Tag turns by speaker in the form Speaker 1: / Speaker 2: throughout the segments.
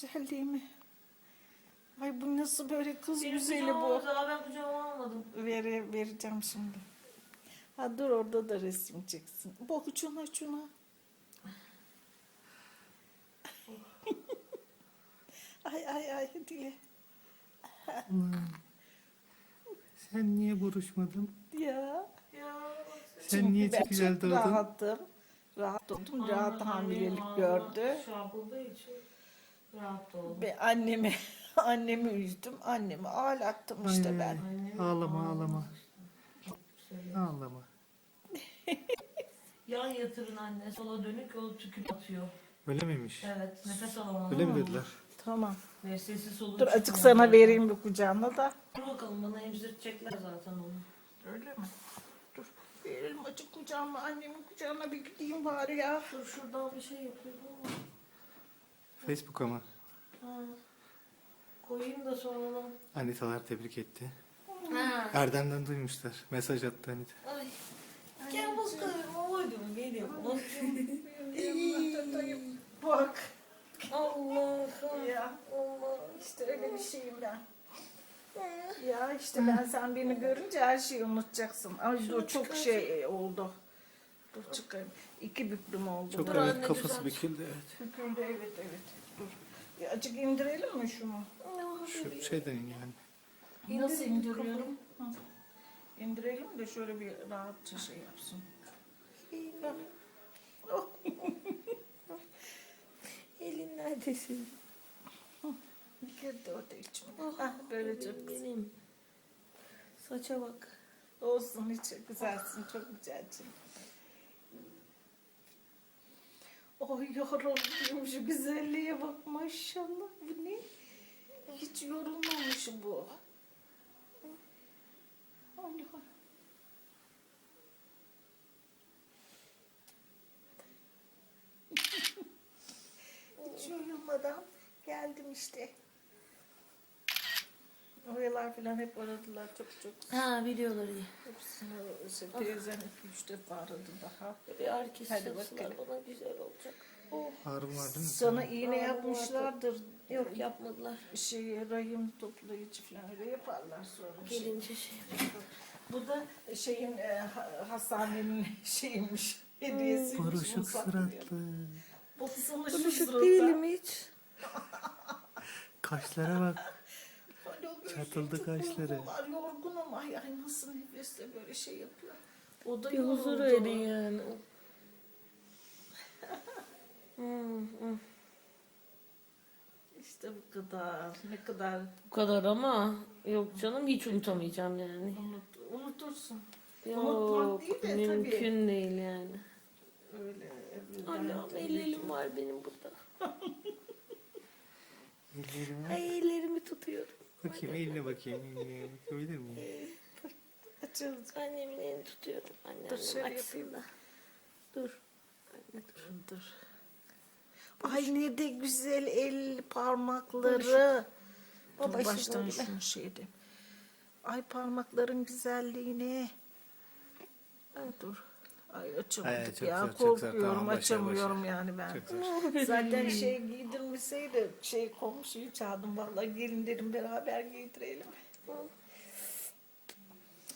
Speaker 1: güzelliğimi. Ay bu nasıl böyle kız
Speaker 2: Benim
Speaker 1: güzeli bu.
Speaker 2: Daha ben kucağıma almadım.
Speaker 1: Vere, vereceğim şimdi. Ha dur orada da resim çeksin. Bak şuna şuna. ay ay ay dile.
Speaker 3: Sen niye buruşmadın?
Speaker 1: Ya.
Speaker 2: Ya.
Speaker 3: Sen niye
Speaker 1: ben
Speaker 3: çok güzel doğdun?
Speaker 1: rahattım. Rahat oldum. Rahat hamilelik gördü.
Speaker 2: Çarpıldığı için rahat oldu.
Speaker 1: Ve annemi annemi üzdüm. Annemi ağlattım işte
Speaker 3: Ay,
Speaker 1: ben.
Speaker 3: Ağlama, ağlama. Ağlama.
Speaker 2: Yan yatırın anne sola dönük o tükür atıyor.
Speaker 3: Öyle miymiş?
Speaker 2: Evet nefes alamam.
Speaker 3: Öyle mi dediler?
Speaker 1: Tamam.
Speaker 2: Nefesi soluğu
Speaker 1: Dur
Speaker 2: çıkmıyor
Speaker 1: sana
Speaker 2: zaten.
Speaker 1: vereyim bir kucağına da.
Speaker 2: Dur bakalım bana emzirecekler zaten onu.
Speaker 1: Öyle mi? Dur. Verelim açık kucağıma. Annemin kucağına bir gideyim bari ya.
Speaker 2: Dur şuradan bir şey yapıyordum ama.
Speaker 3: Facebook'a mı?
Speaker 2: Ha. Koyayım da sonradan.
Speaker 3: Anitalar tebrik etti.
Speaker 2: Ha.
Speaker 3: Erdem'den duymuşlar. Mesaj attı Anita.
Speaker 2: Ay. Gel bakalım oğlum geliyor.
Speaker 1: Bak.
Speaker 2: Allah'ım.
Speaker 1: Ya
Speaker 2: Allah.
Speaker 1: işte öyle bir şeyim ben. Ya işte ben sen beni görünce her şeyi unutacaksın. Ay dur çok şey oldu. Dur çıkarım. İki büklüm oldu.
Speaker 3: Çok
Speaker 1: Dur.
Speaker 3: evet
Speaker 2: anne,
Speaker 3: kafası
Speaker 2: güzel.
Speaker 3: büküldü evet.
Speaker 1: Büküldü evet evet. Dur. Ya azıcık indirelim mi şunu?
Speaker 3: Şu şeyden yani.
Speaker 1: Nasıl indiriyorum? Hı. İndirelim de şöyle bir rahatça şey yapsın. Heh. Oh.
Speaker 2: Elin neredesin?
Speaker 1: Girdi o da içime. Ah, böyle çok güzel.
Speaker 2: Benim. Saça bak.
Speaker 1: Olsun hiç güzelsin, çok güzelsin. Oy yarabbim şu güzelliğe bak maşallah. Bu ne? Hiç yorulmamış bu. Allah. Hiç yorulmadan geldim işte. Oyalar falan hep aradılar çok çok.
Speaker 2: Ha videoları iyi.
Speaker 1: Hepsini işte teyzen iki üç defa aradı daha.
Speaker 2: Bir herkes
Speaker 1: Hadi bakalım.
Speaker 2: bana güzel olacak. Oh.
Speaker 3: Ağrım var değil mi?
Speaker 1: Sana iğne
Speaker 2: Aa,
Speaker 1: yapmışlardır.
Speaker 2: Yok yapmadılar.
Speaker 1: Şey rahim toplayıcı falan öyle yaparlar sonra. Şey.
Speaker 2: Gelince şey.
Speaker 1: Bu da şeyin e, ha- hastanenin şeymiş. Hediyesi.
Speaker 3: Buruşuk suratlı.
Speaker 1: Surata.
Speaker 2: değilim hiç.
Speaker 3: Kaşlara bak. Çatıldı
Speaker 1: çok
Speaker 3: kaşları.
Speaker 1: uykular, yorgunum. Ay, ay nasıl nefesle böyle şey yapıyor. O da
Speaker 2: Bir huzur
Speaker 1: yoruldu.
Speaker 2: verin yani.
Speaker 1: İşte bu kadar. Ne kadar
Speaker 2: Bu kadar ama yok canım hiç unutamayacağım yani.
Speaker 1: unut, unutursun. Unutmak
Speaker 2: Yok
Speaker 1: değil de tabii.
Speaker 2: mümkün değil yani.
Speaker 1: Öyle.
Speaker 2: Allah'ım ellerim var benim burada.
Speaker 3: Ellerime.
Speaker 2: Ay ellerimi tutuyorum.
Speaker 3: Bakayım eline bakayım. Eline bakabilir miyim?
Speaker 1: Açıldı.
Speaker 2: Annemin elini tutuyorum. Annem
Speaker 1: Dur, şöyle yapayım.
Speaker 2: da. Dur. Anne dur.
Speaker 1: Dur. Ay ne de güzel el parmakları.
Speaker 2: Baba
Speaker 1: Dur
Speaker 2: şimdi
Speaker 1: baştan şunu şeydi. Ay parmakların güzelliğine. Ay dur. Ay açamadık
Speaker 3: Ay, çok
Speaker 1: ya.
Speaker 3: güzel.
Speaker 1: Korkuyorum
Speaker 3: Tamam, başla,
Speaker 1: açamıyorum yani ben. Zaten şey giydirmeseydi şey komşuyu çağırdım vallahi gelin dedim beraber giydirelim.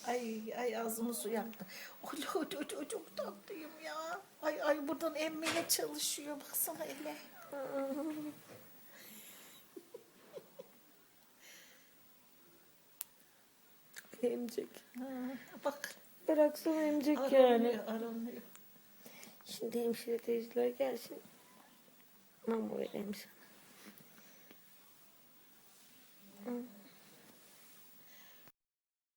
Speaker 1: Ay ay ağzımı su yaptı. Oy, oy, oy, çok tatlıyım ya. Ay ay buradan emmeye çalışıyor baksana ele.
Speaker 2: Emecek.
Speaker 1: Ha, bak
Speaker 2: Bıraksana emecek
Speaker 1: aranıyor
Speaker 2: yani.
Speaker 1: aranıyor.
Speaker 2: Şimdi hemşire teyzeler gelsin. Mama vereyim sana. Hı.